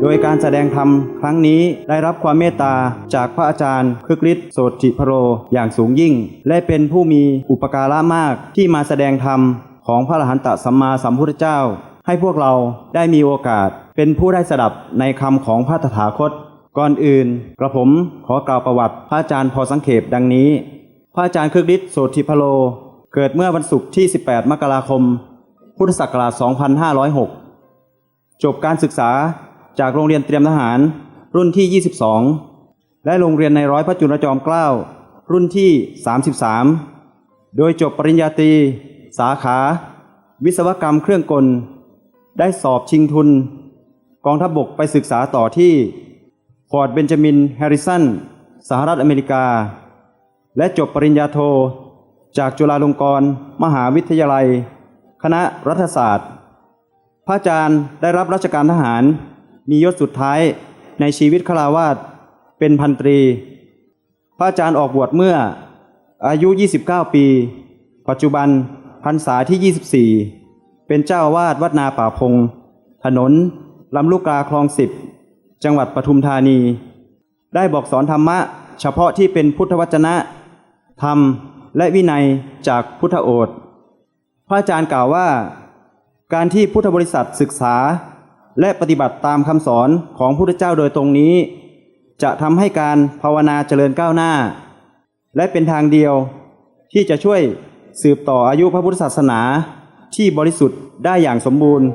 โดยการแสดงธรรมครั้งนี้ได้รับความเมตตาจากพระอาจารย์คึกฤทธิ์โสติพโรอย่างสูงยิ่ง และเป็นผู้มีอุปการะมากที่มาแสดงธรรมของพระอรหันตสัมมาสัมพุทธเจ้า ให้พวกเราได้มีโอกาสเป็นผู้ได้สดับในคำของพระตถาคต ก่อนอื่นกระผมขอกล่าวประวัติพระอาจารย์พอสังเขปดังนี้ พระอาจารย์คึกฤทธิ์โสติพโล เกิดเมื่อวันศุกร์ที่ 18 มกราคม พุทธศักราช 2506 จบการศึกษาจากโรงเรียนเตรียมทหาร รุ่นที่ 22 และโรงเรียนในร้อยพระจุลจอมเกล้ารุ่นที่ 33 โดยจบปริญญาตรี สาขา วิศวกรรมเครื่องกล ได้สอบชิงทุน กองทัพบบกไปศึกษาต่อที่ฟอร์ดเบนจามินแฮร์ริสันสหรัฐอเมริกา และจบปริญญาโท จากจุฬาลงกรณ์มหาวิทยาลัย คณะรัฐศาสตร์ พระอาจารย์ได้รับราชการทหาร มียศสุดท้ายในชีวิตคราวาสเป็นพันตรี พระอาจารย์ออกบวชเมื่ออายุ 29 ปี ปัจจุบันพรรษาที่ 24 เป็นเจ้าวาสวัดนาป่าพง ถนนลำลูกกาคลองสิบจังหวัดปทุมธานี ได้บอกสอนธรรมะ เฉพาะที่เป็นพุทธวจนะ ธรรมและวินัยจากพุทธโอษพระอาจารย์กล่าวว่า การที่พุทธบริษัทศึกษา และปฏิบัติตามคำสอนของพุทธเจ้าโดยตรงนี้ จะทำให้การภาวนาเจริญก้าวหน้า และเป็นทางเดียวที่จะช่วยสืบต่ออายุพระพุทธศาสนาที่บริสุทธิ์ได้อย่างสมบูรณ์